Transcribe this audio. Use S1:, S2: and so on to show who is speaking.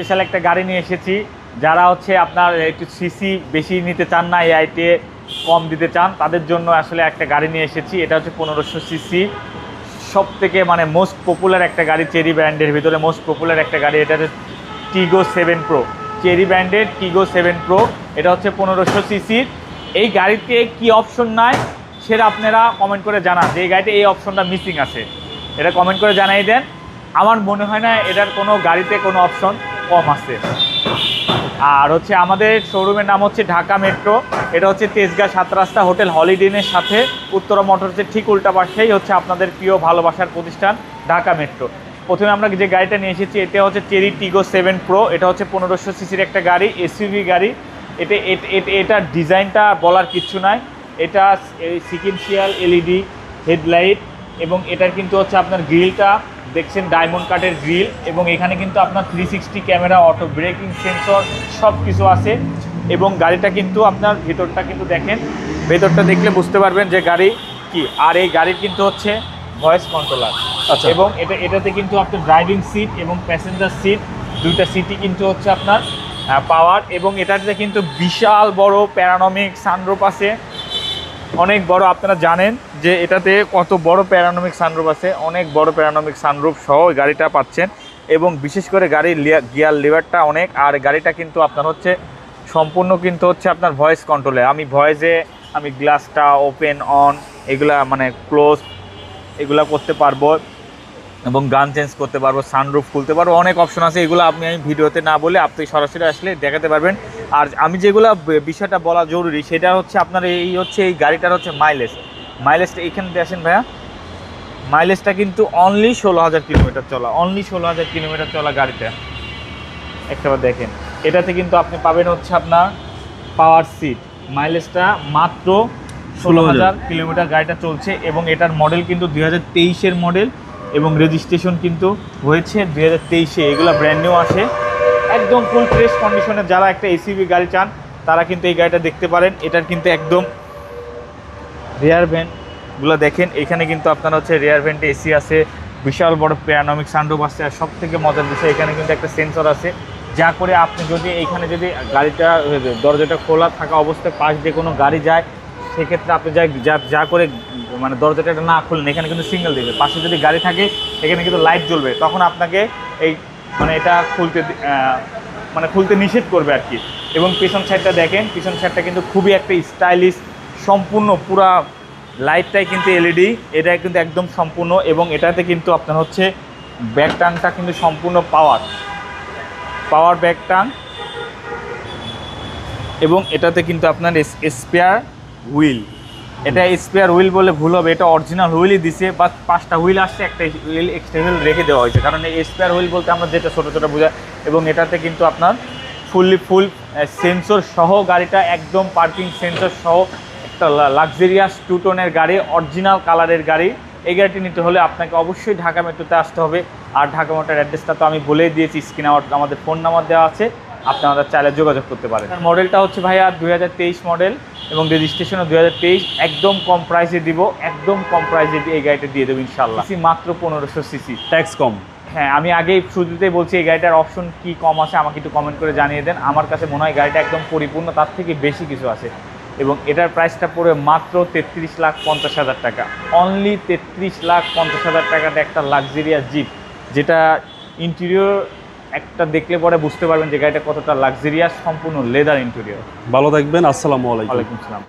S1: Special একটা গাড়ি নিয়ে এসেছি। যারা হচ্ছে আপনার একটু সিসি বেশি নিতে চান না এই আইটে কম দিতে চান, তাদের জন্য আসলে একটা গাড়ি নিয়ে এসেছি। এটা হচ্ছে পনেরোশো সিসি সব থেকে মানে মোস্ট পপুলার একটা গাড়ি চেরি ব্র্যান্ডের ভিতরে মোস্ট পপুলার একটা গাড়ি, এটা হচ্ছে টিগো সেভেন প্রো চেরি ব্র্যান্ডের টিগো সেভেন প্রো এটা হচ্ছে পনেরোশো সিসির এই গাড়িতে কি অপশন নাই সেটা আপনারা কমেন্ট করে জানান। যে এই গাড়িতে এই অপশনটা মিসিং আছে, এটা কমেন্ট করে জানাই দেন। আমার মনে হয় না এটার কোনো গাড়িতে কোনো অপশন কম আছে। আর হচ্ছে আমাদের শোরুমের নাম হচ্ছে ঢাকা মেট্রো। এটা হচ্ছে তেজগাঁ সাত রাস্তা হোটেল হলিডেনের সাথে উত্তরা মোটরসের ঠিক উল্টা পাশেই হচ্ছে আপনাদের প্রিয় ভালোবাসার প্রতিষ্ঠান ঢাকা মেট্রো। প্রথমে আমরা যে গাড়িটা নিয়ে এসেছি, এটা হচ্ছে চেরি টিগো সেভেন প্রো এটা হচ্ছে পনেরোশো সিসির একটা গাড়ি এসইউভি গাড়ি। এট- এটার ডিজাইনটা বলার কিচ্ছু নাই। এটা সিকেন্সিয়াল এলইডি হেডলাইট এবং এটার কিন্তু হচ্ছে আপনার গ্রিলটা দেখছেন ডায়মন্ড কাটের গ্রিল এবং এখানে কিন্তু আপনার three sixty camera auto braking sensor সব কিছু আছে এবং গাড়িটা কিন্তু আপনার ভেতরটা কিন্তু দেখেন ভেতরটা দেখলে বুঝতে পারবেন যে গাড়ি কি আর এই গাড়ির কিন্তু হচ্ছে ভয়েস কন্ট্রোলার
S2: আচ্ছা।
S1: এবং এটা এটাতে কিন্তু আপনার ড্রাইভিং সিট এবং প্যাসেঞ্জার সিট দুইটা সিটই কিন্তু হচ্ছে আপনার পাওয়ার এবং এটাতে কিন্তু বিশাল বড় প্যারানমিক সানরূপ আছে অনেক বড় আপনারা জানেন যে এটাতে কত বড় প্যারানমিক সানরুফ আছে, অনেক বড় প্যারানমিক সানরুফ সহ গাড়িটা পাচ্ছেন। এবং বিশেষ করে গাড়ির গিয়ার লিভারটা অনেক, আর গাড়িটা কিন্তু আপনার হচ্ছে সম্পূর্ণ কিন্তু হচ্ছে আপনার ভয়েস কন্ট্রোলে আমি ভয়েসে আমি গ্লাসটা ওপেন অন এগুলা মানে ক্লোজ এগুলা করতে পারব। এবং গান চেঞ্জ করতে পারব সানরুফ খুলতে পারব অনেক অপশন আছে এগুলো আপনি আমি ভিডিওতে না বলে আপনি সরাসরি আসলে দেখাতে পারবেন। আর আমি যেগুলো বিষয়টা বলা জরুরি সেটা হচ্ছে আপনার এই হচ্ছে এই গাড়িটার হচ্ছে মাইলেজ মাইলেজটা এইখানে দিয়ে আসেন ভাইয়া। মাইলেজটা কিন্তু অনলি ষোলো হাজার কিলোমিটার চলা অনলি ষোলো হাজার কিলোমিটার চলা গাড়িটা। একটাবার দেখেন এটাতে কিন্তু আপনি পাবেন হচ্ছে আপনার পাওয়ার সিট মাইলেজটা মাত্র ষোলো হাজার। কিলোমিটার গাড়িটা চলছে এবং এটার মডেল কিন্তু দুই হাজার তেইশের মডেল এবং রেজিস্ট্রেশন কিন্তু হয়েছে দু হাজার তেইশে। এগুলো ব্র্যান্ড নিউ আসে। একদম ফুল ফ্রেশ কন্ডিশনে যারা একটা এসিবি গাড়ি চান, তারা কিন্তু এই গাড়িটা দেখতে পারেন। এটার কিন্তু একদম রেয়ার ভ্যানগুলো দেখেন। এখানে কিন্তু আপনার হচ্ছে রেয়ার ভ্যান্টে এসি আছে, বিশাল বড় প্যারানমিক সানরুফ আছে, আর সব থেকে মজার বিষয়, এখানে কিন্তু একটা সেন্সর আছে। যা করে আপনি যদি এইখানে যদি গাড়িটা, দরজাটা খোলা থাকা অবস্থায় পাশ দিয়ে কোনো গাড়ি যায়, সেক্ষেত্রে আপনি যা- যা করে মানে দরজাটা না খুললেন এখানে কিন্তু সিঙ্গেল দেবে। পাশে যদি গাড়ি থাকে, এখানে কিন্তু লাইট জ্বলবে। তখন আপনাকে এই মানে এটা খুলতে মানে খুলতে নিষেধ করবে আর কি। এবং পিছন সাইডটা দেখেন, পিছন সাইডটা কিন্তু খুবই একটা স্টাইলিশ সম্পূর্ণ পুরা লাইটটাই কিন্তু এলইডি এটা কিন্তু একদম সম্পূর্ণ এবং এটাতে কিন্তু আপনার হচ্ছে ব্যাক টাংটা কিন্তু সম্পূর্ণ পাওয়ার পাওয়ার ব্যাক টাং এবং এটাতে কিন্তু আপনার স্পেয়ার হুইল এটা স্পেয়ার হুইল বলে ভুল হবে, এটা অরিজিনাল হুইলই দিছে বা পাঁচটা হুইল আসছে, একটা হুইল এক্সট্রা হুইল রেখে দেওয়া হয়েছে। কারণ এই স্পেয়ার হুইল বলতে আমরা যেটা ছোটো ছোটো বোঝাই, এবং এটাতে কিন্তু আপনার ফুললি ফুল সেন্সর সহ গাড়িটা একদম পার্কিং সেন্সর সহ একটা লাক্সারিয়াস টু টোনের গাড়ি অরিজিনাল কালারের গাড়ি। এই গাড়িটি নিতে হলে আপনাকে অবশ্যই ঢাকা মেট্রোতে আসতে হবে। আর ঢাকা মেট্রোর অ্যাড্রেসটা তো আমি বলেই দিয়েছি, স্ক্রিনে আমার আমাদের ফোন নাম্বার দেওয়া আছে। আপনি আমাদের চাইলে যোগাযোগ করতে পারেন। মডেলটা হচ্ছে ভাইয়া দুই মডেল এবং রেজিস্ট্রেশনও দু হাজার তেইশ। একদম কম প্রাইসে দিব একদম কম প্রাইসে এই গাড়িটা দিয়ে দেবো ইনশাল্লাহ সিসি মাত্র পনেরোশো সিসি।
S2: ট্যাক্স কম।
S1: হ্যাঁ আমি আগেই শুরুতেই বলছি এই গাড়িটার অপশন কি কম আছে আমাকে একটু কমেন্ট করে জানিয়ে দেন। আমার কাছে মনে হয় গাড়িটা একদম পরিপূর্ণ তার থেকে বেশি কিছু আছে। এবং এটার প্রাইসটা পড়ে মাত্র তেত্রিশ লাখ পঞ্চাশ হাজার টাকা। অনলি তেত্রিশ লাখ পঞ্চাশ হাজার টাকাটা একটা লাক্সারিয়াস জিপ যেটা ইন্টেরিয়র একটা দেখলে পরে বুঝতে পারবেন যে গাড়িটা কতটা লাক্সারিয়াস সম্পূর্ণ লেদার ইন্টেরিয়র
S2: ভালো থাকবেন আসসালামু আলাইকুম।
S1: ওয়ালাইকুম আসসালাম।